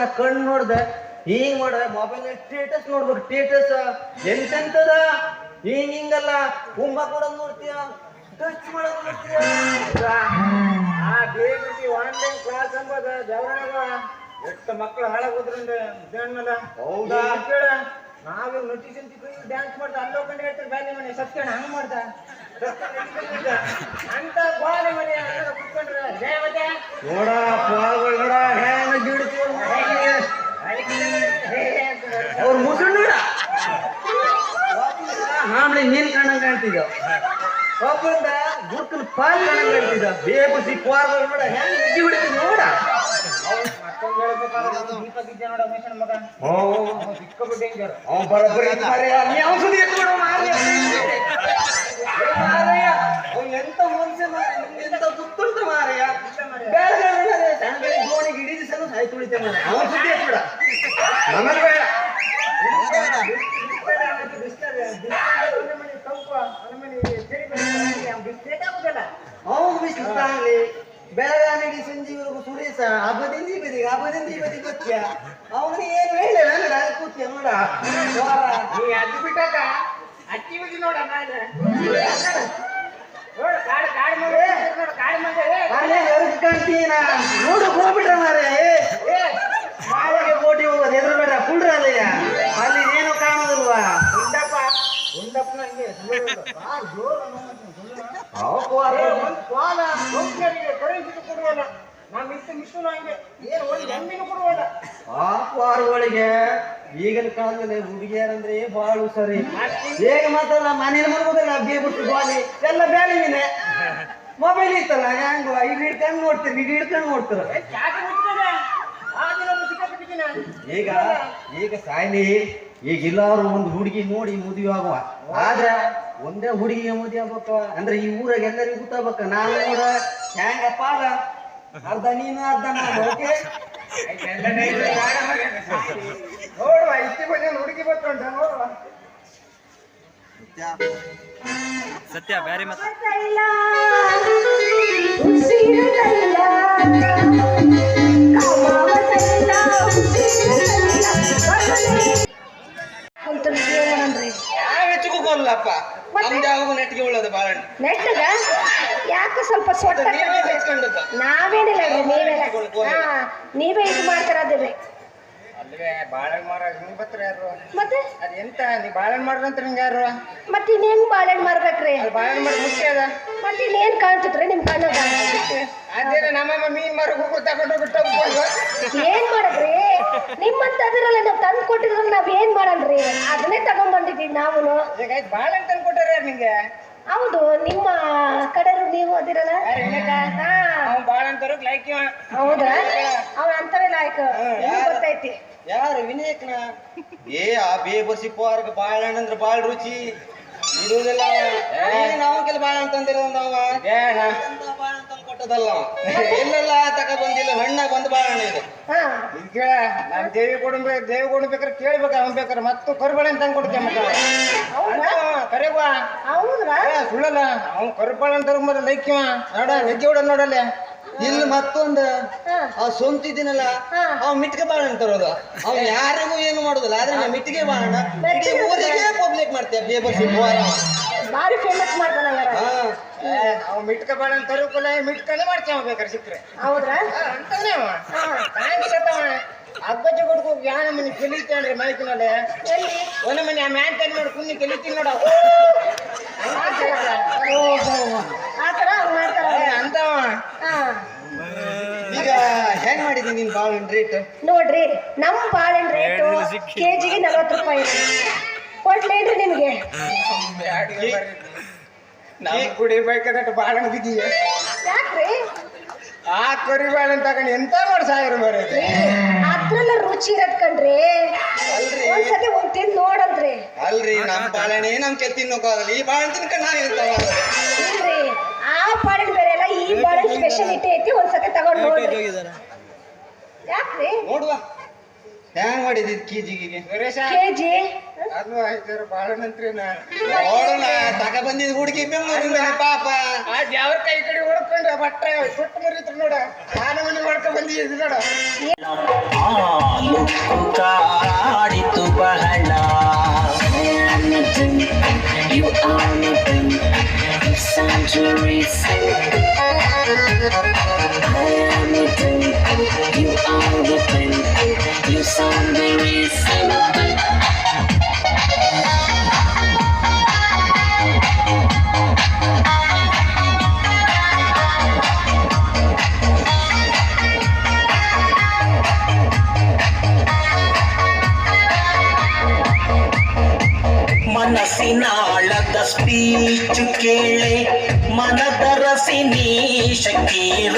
ನೋಡ್ದ ಕಣ್ಣು ನೋಡ್ದೆ. ಹಿಂಗ್ ಮಾಡ ಮೊಬೈಲ್ ಸ್ಟೇಟಸ್ ನೋಡ್ಬೇಕು. ಸ್ಟೇಟಸ್ ಎಂತೆಂತದ? ಹಿಂಗ್ ಹಿಂಗಲ್ಲ. ಕುಂಭ ಕೂಡ ನೋಡ್ತೀಯ? ಟಚ್ ಮಾಡೋದ್ ನೋಡ್ತೀಯ? ಆ ಬೇಬಿಸಿ ಆನ್ಲೈನ್ ಕ್ಲಾಸ್ ಅಂಬದ ದೇವರಾಗ ಎಷ್ಟು ಮಕ್ಕಳು ಹಾಳಾಗೋದ್ರಿಂದ ಮೇಲೆ ಹೌದಾ? ಕೇಳ ನಾವೇ ನೋಟಿಸ್ ಡ್ಯಾನ್ಸ್ ಮಾಡ್ತಾ ಅಲ್ಲೋ ಕಂಡು ಹೇಳ್ತಾರೆ ಬ್ಯಾಲಿ ಮನೆ ಸತ್ಯಣ ಹಂಗ್ ಮಾಡ್ತಾ ಅಂತ ಬಾಲೆ ಮನೆ ಕುತ್ಕೊಂಡ್ರೆ ನೋಡ ನೋಡ ಹೆಂಗ ಗಿಡ್ತೀವ ಅವ್ರ ಮುಸುಳ್ ನೋಡ ಆಮೇಲೆ ನೀನ್ ಕಣ್ಣಂಗ್ ಕಾಣ್ತಿದ್ದ ಒಬ್ಬಂದ ಗುರ್ಕಲ್ ಪಾಲ್ ಕಣ್ಣಂಗ್ ಕಾಣ್ತಿದ್ದ ಬೇಬಸಿ ಪಾಲ್ಗಳು ನೋಡ ಹೆಂಗ್ ಬಿದ್ದಿ ಬಿಡ್ತೀನಿ ನೋಡ ಮತ್ತೊಂದು ಹೇಳ್ಬೇಕಾದ್ರೆ ದೀಪ ಬಿದ್ದೆ ನೋಡ ಮಿಷನ್ ಮಗ ಓ ಅವ್ನು ನೀನ್ ಡೇಂಜರ್ ಅವ್ನ್ ಒಬ್ಬಂದ ಇದ್ ಪಾಲ್ ನೀ ಅವ್ನ್ ಬೇಬು ಎತ್ತ್ ನೋಡ ಹೆಂಗ್ ಏ ಮಾರಯ್ಯ, ನೋಡ ಎಂತ ಮನುಷ್ಯ ಎಂತ ಮಾರಯ್ಯ. ಗೋಣಿಗೆ ಇಡೀ ಸಾಯ್ತು. ಅವ್ನ್ ಸುದ್ದಿ ಬಿಡ. ನಮಗೆ ಬೇಡ. ಅವ್ನ್ ಬಿಸ್ಲು ತಾಗ್ಲಿ. ಬೆಳಗಾವಿಗೆ ಸಂಜೀವರೆಗೂ ಸುರೇಶ ಹಬ್ಬದಿಂದ ಈ ಬದಿಗೆ ಹಬ್ಬದಿಂದ ಈ ಬದಿಗೆ ಗೊತ್ತ್ಯ? ಅವನು ಏನು ಹೇಳಿ ಅಲ್ಲಿ ಕೂತ್ಯ ನೋಡ. ನೀ ಅದು ಬಿಟ್ಟಾಕ ಅಕ್ಕಿ ಬದಿ ನೋಡ ನೋಡು ಹೋಗ್ಬಿಟ್ರ ಮಾರೆ ಏ, ಮಾಳಿಗೆ ಕೋಟಿ ಹೋಗೋದು ಎದುರು ಬೇಡ ಕುಳ್ರ ಅಲ್ಲಯ್ಯ ಅಲ್ಲಿ ಏನು ಕಾಣೋದಿಲ್ವಾ? ಹಂಗೆ. ಸುಳ್ಳು ಕಾರ್ ಜೋರು ಪಾರುಗಳಿಗೆ ಈಗಿನ ಕಾಲದಲ್ಲಿ ಹುಡುಗಿಯರಂದ್ರೆ ಬಾಳು ಸರಿ. ಹೇಗೆ ಮಾತಲ್ಲ ಮನೇಲಿ ಮಲಗೋದಲ್ಲ ಅಬ್ಬಿ ಬಿಟ್ಟು ಬಾಲಿ. ಎಲ್ಲ ಬೇಳೆ ಮೇಲೆ ಮೊಬೈಲ್ ಇತ್ತಲ್ಲ ಹೆಂಗು ಇಲ್ಲಿ ಹಿಡ್ಕೊಂಡು ನೋಡ್ತೀರಿ ಇಲ್ಲಿ ಹಿಡ್ಕೊಂಡು ನೋಡ್ತೀರ. ಈಗ ಈಗ ಸಾಯ್ಲಿ ಈಗ ಎಲ್ಲಾರು ಒಂದು ಹುಡುಗಿ ನೋಡಿ ಮದುವೆ ಆಗುವ. ಆದ್ರೆ ಒಂದೇ ಹುಡುಗಿಗೆ ಮದಿ ಆಗ್ಬೇಕ ಅಂದ್ರೆ ಈ ಊರಾಗ ಎಲ್ಲರಿಗೂ ಗೊತ್ತಾಗ್ಬೇಕ. ನಾನು ನೋಡ ಹೆಂಗಪ್ಪ ಅದ? ಅರ್ಧ ನೀನು ಅರ್ಧ ನಾನು ಓಕೆ ನೋಡುವ ಇಷ್ಟು ಬಂದ ಹುಡುಗಿ ಬರ್ಕೊಂಡ ನೋಡುವ. ಸತ್ಯ ಬ್ಯಾರಿ ಮತ್ತೆ? ನಮ್ದು ಉಳ್ಳದ ಯಾಕೆ ಸ್ವಲ್ಪ ಸೊಟ್ಟ ನೀವೇ ಹಚ್ಕೊಂಡದ್ದು ನಾವೇನಿಲ್ಲ ರೀ ನೀವೆಲ್ಲ ಹಾ ನೀವೇ ಇದು ಮಾಡ್ತಿರೋದಿರಿ ಅಲ್ವೇ ಬಾಳೆಹಣ್ಣು ಮಾರ ನೀವು ಬತ್ರ ಯಾರು? ಮತ್ತೆ? ಅದ್ ಎಂತ ನೀ ಬಾಳೆಹಣ್ಣು ಮಾಡ್ರಂತ ನಿಂಗೆ ಯಾರು? ಮತ್ತೆ ಇನ್ನೇನ್ ಬಾಳೆಹಣ್ಣು ಮಾರ್ಬೇಕ್ರಿ? ಬಾಳೆಹಣ್ಣು ಮಾಡಿ ಮುಖ್ಯ ಅದ. ಮತ್ತೆ ಇನ್ನೇನ್ ಕಾಣ್ತದ್ರಿ ನಿಮ್ ಕಣ್ಣಾಗ ನಮ್ಮಮ್ಮ ಮೀನ್ ಮಾರ ಹೋಗು ತಗೊಂಡು ಬಿಟ್ಟು ಏನ್ ಮಾಡದ್ರಿ? ನಿಮ್ಮಂತ ಅದ್ರಲ್ಲ ನಾವ್ ತಂದ್ ಕೊಟ್ಟಿದ್ರ ನಾವ್ ಏನ್ ಮಾಡಲ್ರಿ? ಅದನ್ನೇ ತಗೊಂಡ್ ಬಂದಿದ್ದೀವಿ ನಾವು ಈಗ ಬಾಳೆಹಣ್ಣು ತಂದು ಕೊಟ್ಟಾರ ನಿಂಗೆ ಹೌದು ನಿಮ್ಮ ಕಡೆರು ನೀವು ಅದಿರಲ್ಲ? ಹಾ. ಅವ್ನು ಬಾಳೆಹಣ್ಣು ತರೋಕ್ ಲೈಕ್ ಹೌದಾ? ಅವ ಅಂತವೇ ಲಾಯ್ಕ. ಗೊತ್ತೈತಿ ಯಾರು? ವಿನಾಯಕ್ನ ಏ ಆ ಬೇಬಸಿ ಪಾರ್ಗ ಬಾಳೆಹಣ್ಣು ಅಂದ್ರೆ ಬಾಳ ರುಚಿ. ಇಡುವುದಿಲ್ಲ. ನಾವು ಕೆಲ ಬಾಳೆಹಣ್ಣು ತಂದಿರೋದು ಕೊಟ್ಟದಲ್ಲ. ಎಲ್ಲೆಲ್ಲ ತಕ ಬಂದಿಲ್ಲ ಹಣ್ಣ ಬಂದ್ ಬಾಳ ಇದು. ಹಾ. ಈಗ ಕೇಳ ನಾನು ದೇವಿ ಕೊಡ್ಬೇಕು ದೇವಿ ಕೊಡ್ಬೇಕಾರೆ ಕೇಳ್ಬೇಕು ಅವನ್ ಬೇಕಾರೆ ಮತ್ತು ತಂದು ಕೊಡ್ತೇವೆ ಮತ್ತೆ ಹೌದಾ? ಕರೆವಾ ಹೌದ್ರಾ? ಸುಳ್ಳಲ್ಲ ಅವ್ನು ಕರ್ಬಳೆ ಅಂತ ಮತ್ತೆ ಲೈಕ್ ಇವ ನೋಡ ಹೆಜ್ಜೆ ಹೊಡ ನೋಡಲ್ಲ. ಇಲ್ಲಿ ಮತ್ತೊಂದು ಆ ಸೊಂತಿದ್ದೀನಲ್ಲ. ಅವ್ ಮಿಟ್ಟಿಗೆ ಬಾಳೆಹಣ್ಣು ತರೋದು ಅವ್ ಯಾರಿಗೂ ಏನು ಮಾಡೋದಿಲ್ಲ ಆದ್ರೆ ನಾ ಬಾಳೆಹಣ್ಣ ಇಡೀ ಊರಿಗೆ ಪಬ್ಲಿಕ್ ಮಾಡ್ತೇವೆ ಬೇಬರ್ ಪಾರ ಬಾರಿ ಫೇಮಸ್ ಹಾ ಅವ್ನು ಮಿಟ್ಕ ಬಾಳೆಹಣ್ಣು ತರೋಕಲ್ಲ ಮಿಟ್ಕನೆ ಮಾಡ್ತೇವೆ ಬೇಕಾರೆ ಸಿಕ್ಕರೆ. ಹೌದ್ರಾ? ಅಂತಾನೆ ಅವ. ಕಾಣಿಸತ್ತವ ಅಬ್ಬಜ್ಜಿ ಕೊಡ್ಕೋ ಯಾನ ಮನೆ ಕೆಲಿತಾನ್ರಿ ಮೈಕಿನಲ್ಲಿ. ಎಲ್ಲಿ? ಒಂದು ಮನೆ ಆ ಮ್ಯಾನ್ ತಂದು ನೋಡಿ ಕುನ್ನಿ ಕೆಲಿತೀನಿ ನೋಡ. ಆತರ ಆ ಥರ ಹಂಗ್ ಮಾಡ್ತಾರ. ಅಂತವ. ಈಗ ಹೆಂಗ್ ಮಾಡಿದೀನಿ ನಿನ್ ಬಾಳೆಹಣ್ಣು ರೇಟ್ ನೋಡ್ರಿ ನಮ್ ಬಾಳೆನ್ ರೇಟ್ ಕೆಜಿಗೆ ನಲವತ್ತು ರೂಪಾಯಿ. ಇದೆ. ಕೊಡ್ಲೇನ್ರಿ ನಿಮ್ಗೆ. ನಾವು ಕುಡಿಬೇಕಂದ್ರೆ ಬಾಳೆಹಣ್ಣು ಬಿದ್ದೀವಿ ಯಾಕ್ರಿ? ಆ ಕರಿ ಬಾಳೆಹಣ್ಣು ತಗೊಂಡು ಎಂತ ಮಾಡಿ ಸಾವಿರ ಬರೋದು ಅದ್ರಲ್ಲ ರುಚಿ ಇರತ್ ಕಣ್ರಿ. ಒಂದ್ಸತಿ ಒಂದ್ ತಿಂದ್ ನೋಡಂತ್ರಿ ಅಲ್ರಿ ನಮ್ ಬಾಳೆನೇ ನಮ್ ಕೆ ತಿನ್ನೋಕಾಗಲ್ಲ ಈ ಬಾಳೆ ತಿನ್ಕೊಂಡು ನಾವ್ ಇರ್ತಾವ ಇಲ್ರಿ ಆ ಬಾಳೆನ್ ಬೇರೆ ಅಲ್ಲ ಈ ಬಾಳೆಹಣ್ಣು ಸ್ಪೆಷಾಲಿಟಿ ಐತಿ ಒಂದ್ಸತಿ ತಗೊಂಡ್ ನೋಡ್ರಿ. ಯಾಕ್ರಿ? ನೋಡುವ. ಹೆಂಗ್ ಮಾಡಿದ್ ಕೆಜಿಗೆ ಸುರೇಶ ಕೆಜಿ? ಅದು ಐದಾರು ಬಾಳೆಹಣ್ಣಂತ್ರಿ ನಾ. ನೋಡೋಣ ತಕ ಬಂದಿದ್ ಹುಡುಗಿ ಬೆಂಗಳೂರಿಂದ ಪಾಪ. ಆ ಯಾವ ಕೈ ಕಡೆ ಹೊಡ್ಕೊಂಡು ಬಟ್ಟೆ ಸುಟ್ಟು ಮರಿತ್ರಿ ನೋಡ. ನಾನು ಮನೆ ಹೊಡ್ಕೊಂಡ್ ಬಂದಿದ್ದು ನೋಡ. ಕಾಡಿತು ಬಹಳ. You are nothing, you sound to reason. ಮನಸ್ಸಿನಾಳದ speech ಕೇಳೆ ಮನದರಸಿ ನೀ ಶಕೀರ